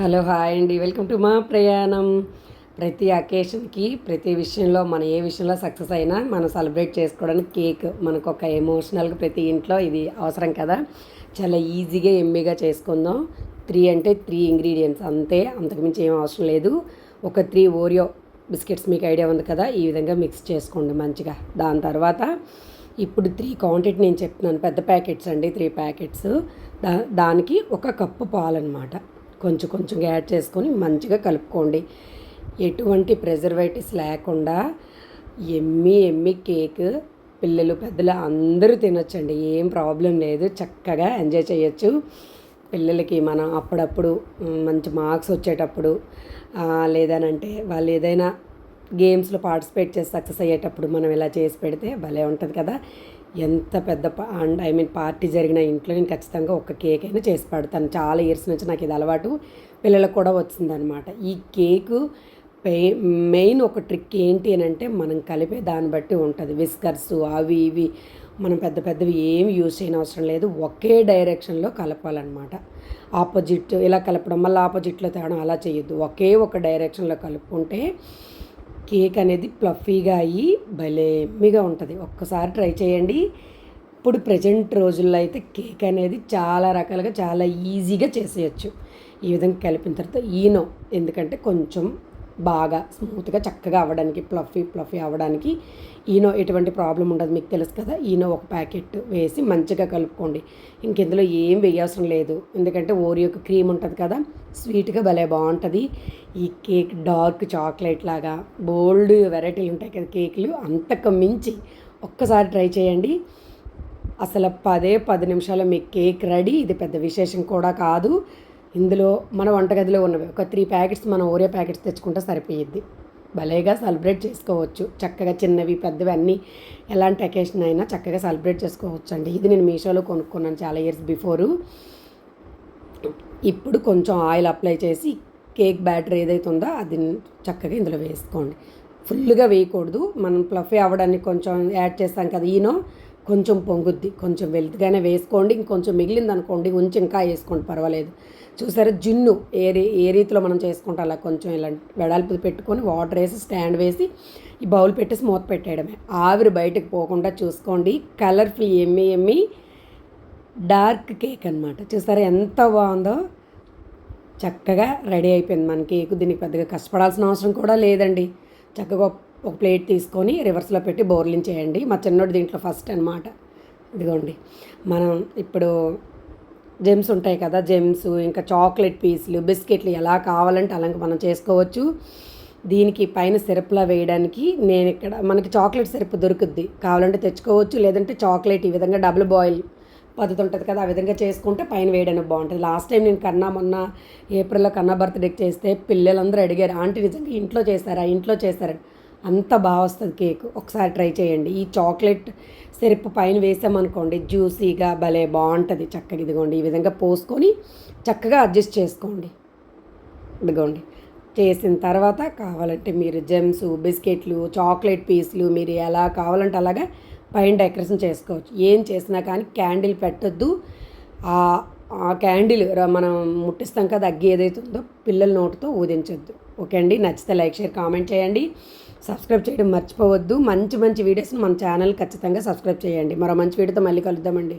Hello hi అండి. Welcome to మా ప్రయాణం. ప్రతి అకేషన్కి ప్రతి విషయంలో మన ఏ విషయంలో సక్సెస్ అయినా మనం సెలబ్రేట్ చేసుకోవడానికి కేక్ మనకు ఒక ఎమోషనల్గా ప్రతి ఇంట్లో ఇది అవసరం కదా. చాలా ఈజీగా ఎమ్మిగా చేసుకుందాం. త్రీ అంటే త్రీ ఇంగ్రీడియంట్స్ అంతే. అంతకుమించి ఏం అవసరం లేదు. ఒక త్రీ ఓరియో బిస్కెట్స్ మీకు ఐడియా ఉంది కదా ఈ విధంగా మిక్స్ చేసుకోండి మంచిగా. దాని తర్వాత ఇప్పుడు త్రీ క్వాంటిటీ నేను చెప్తున్నాను. పెద్ద ప్యాకెట్స్ అండి త్రీ ప్యాకెట్స్. దా దానికి ఒక కప్పు పాలన్నమాట. కొంచెం కొంచెం యాడ్ చేసుకొని మంచిగా కలుపుకోండి. ఎటువంటి ప్రిజర్వేటివ్స్ లేకుండా ఎమ్మి ఎమ్మి కేక్ పిల్లలు పెద్దలు అందరూ తినొచ్చండి. ఏం ప్రాబ్లం లేదు. చక్కగా ఎంజాయ్ చేయొచ్చు. పిల్లలకి మనం అప్పుడప్పుడు మంచి మార్క్స్ వచ్చేటప్పుడు లేదనంటే వాళ్ళు ఏదైనా గేమ్స్లో పార్టిసిపేట్ చేసి సక్సెస్ అయ్యేటప్పుడు మనం ఇలా చేసి పెడితే భలే ఉంటుంది కదా. ఎంత పెద్ద అండ్ ఐ మీన్ పార్టీ జరిగిన ఇంట్లో నేను ఖచ్చితంగా ఒక కేక్ అయినా చేసి పెడతాను. చాలా ఇయర్స్ నుంచి నాకు ఇది అలవాటు. పిల్లలకు కూడా వచ్చిందనమాట. ఈ కేకు మెయిన్ ఒక ట్రిక్ ఏంటి అని అంటే మనం కలిపే దాన్ని బట్టి ఉంటుంది. విస్కర్స్ అవి ఇవి మనం పెద్ద పెద్దవి ఏమి యూజ్ చేయని అవసరం లేదు. ఒకే డైరెక్షన్లో కలపాలన్నమాట ఆపోజిట్ ఇలా కలపడం మళ్ళీ ఆపోజిట్లో తేడం అలా చేయొద్దు. ఒకే ఒక డైరెక్షన్లో కలుపుకుంటే కేక్ అనేది ప్లఫీగా అయ్యి భలేమిగా ఉంటుంది. ఒక్కసారి ట్రై చేయండి. ఇప్పుడు ప్రజెంట్ రోజుల్లో అయితే కేక్ అనేది చాలా రకాలుగా చాలా ఈజీగా చేసేయచ్చు. ఈ విధంగా కలిపిన తర్వాత ఈనో ఎందుకంటే కొంచెం బాగా స్మూత్గా చక్కగా అవ్వడానికి ప్లఫీ ప్లఫీ అవ్వడానికి ఈనో ఎటువంటి ప్రాబ్లం ఉండదు. మీకు తెలుసు కదా ఈనో ఒక ప్యాకెట్ వేసి మంచిగా కలుపుకోండి. ఇంకెందులో ఏం వేయవసరం లేదు. ఎందుకంటే ఓరియోకి క్రీమ్ ఉంటుంది కదా స్వీట్గా భలే బాగుంటుంది ఈ కేక్ డార్క్ చాక్లెట్ లాగా బోల్డ్ వెరైటీలు ఉంటాయి కదా కేకులు అంతకు మించి ఒక్కసారి ట్రై చేయండి. అసలు పదే పది నిమిషాలు మీ కేక్ రెడీ. ఇది పెద్ద విశేషం కూడా కాదు. ఇందులో మన వంటగదిలో ఉన్నవి ఒక త్రీ ప్యాకెట్స్ మనం ఓరే ప్యాకెట్స్ తెచ్చుకుంటే సరిపోయిద్ది. భలేగా సెలబ్రేట్ చేసుకోవచ్చు. చక్కగా చిన్నవి పెద్దవి అన్నీ ఎలాంటి అకేషన్ అయినా చక్కగా సెలబ్రేట్ చేసుకోవచ్చు అండి ఇది నేను మీషోలో కొనుక్కున్నాను చాలా ఇయర్స్ బిఫోరు. ఇప్పుడు కొంచెం ఆయిల్ అప్లై చేసి కేక్ బ్యాటర్ ఏదైతే ఉందో అది చక్కగా ఇందులో వేసుకోండి. ఫుల్గా వేయకూడదు. మనం ఫ్లఫీ అవ్వడానికి కొంచెం యాడ్ చేస్తాం కదా ఈనో. కొంచెం పొంగుద్ది. కొంచెం వెల్త్గానే వేసుకోండి. ఇంకొంచెం మిగిలింది అనుకోండి ఉంచి ఇంకా వేసుకోండి పర్వాలేదు. చూసారా జున్ను? ఏ రీ ఏ రీతిలో మనం చేసుకుంటాం? అలా కొంచెం ఇలా వెడల్పు పెట్టుకొని వాటర్ వేసి స్టాండ్ వేసి ఈ బౌల్ పెట్టేసి మూత పెట్టేయడమే. ఆవిరి బయటకు పోకుండా చూసుకోండి. Colourful yummy yummy. Dark cake అనమాట చూసారా ఎంత బాగుందో? చక్కగా రెడీ అయిపోయింది మన కేక్. దీనికి పెద్దగా కష్టపడాల్సిన అవసరం కూడా లేదండి. చక్కగా ఒక ప్లేట్ తీసుకొని రివర్స్లో పెట్టి బోర్లించేయండి మా చిన్నోడు దీంట్లో ఫస్ట్ అనమాట ఇదిగోండి. మనం ఇప్పుడు జెమ్స్ ఉంటాయి కదా జెమ్స్ ఇంకా చాక్లెట్ పీసులు బిస్కెట్లు ఎలా కావాలంటే అలా మనం చేసుకోవచ్చు. దీనికి పైన సిరప్లా వేయడానికి నేను ఇక్కడ మనకి చాక్లెట్ సిరప్ దొరుకుద్ది. కావాలంటే తెచ్చుకోవచ్చు లేదంటే చాక్లెట్ ఈ విధంగా డబుల్ బాయిల్ పద్ధతి ఉంటుంది కదా ఆ విధంగా చేసుకుంటే పైన వేయడానికి బాగుంటుంది. లాస్ట్ టైం నేను కన్నా మొన్న ఏప్రిల్లో కన్నా బర్త్డేకి చేస్తే పిల్లలందరూ అడిగారు ఆంటీ నిజంగా ఇంట్లో చేస్తారా ఇంట్లో చేస్తారా అంత బాగా వస్తుంది కేక్. ఒకసారి ట్రై చేయండి. ఈ చాక్లెట్ సిరప్ పైన వేసామనుకోండి జ్యూసీగా భలే బాగుంటుంది. చక్కగా ఇదిగోండి ఈ విధంగా పోసుకొని చక్కగా అడ్జస్ట్ చేసుకోండి. ఇదిగోండి. చేసిన తర్వాత కావాలంటే మీరు జెమ్స్ బిస్కెట్లు చాక్లెట్ పీసులు మీరు ఎలా కావాలంటే అలాగా పైన డెకరేషన్ చేసుకోవచ్చు. ఏం చేసినా కానీ క్యాండిల్ పెట్టొద్దు. ఆ క్యాండిల్ మనం ముట్టిస్తాం కదా అగ్గి ఏదైతే ఉందో పిల్లల నోటుతో ఊదించొద్దు. ఓకే అండి? నచ్చితే లైక్ షేర్ కామెంట్ చేయండి. సబ్స్క్రైబ్ చేయడం మర్చిపోవద్దు. మంచి మంచి వీడియోస్ని మన ఛానల్ ఖచ్చితంగా సబ్స్క్రైబ్ చేయండి. మరో మంచి వీడియోతో మళ్ళీ కలుద్దామండి.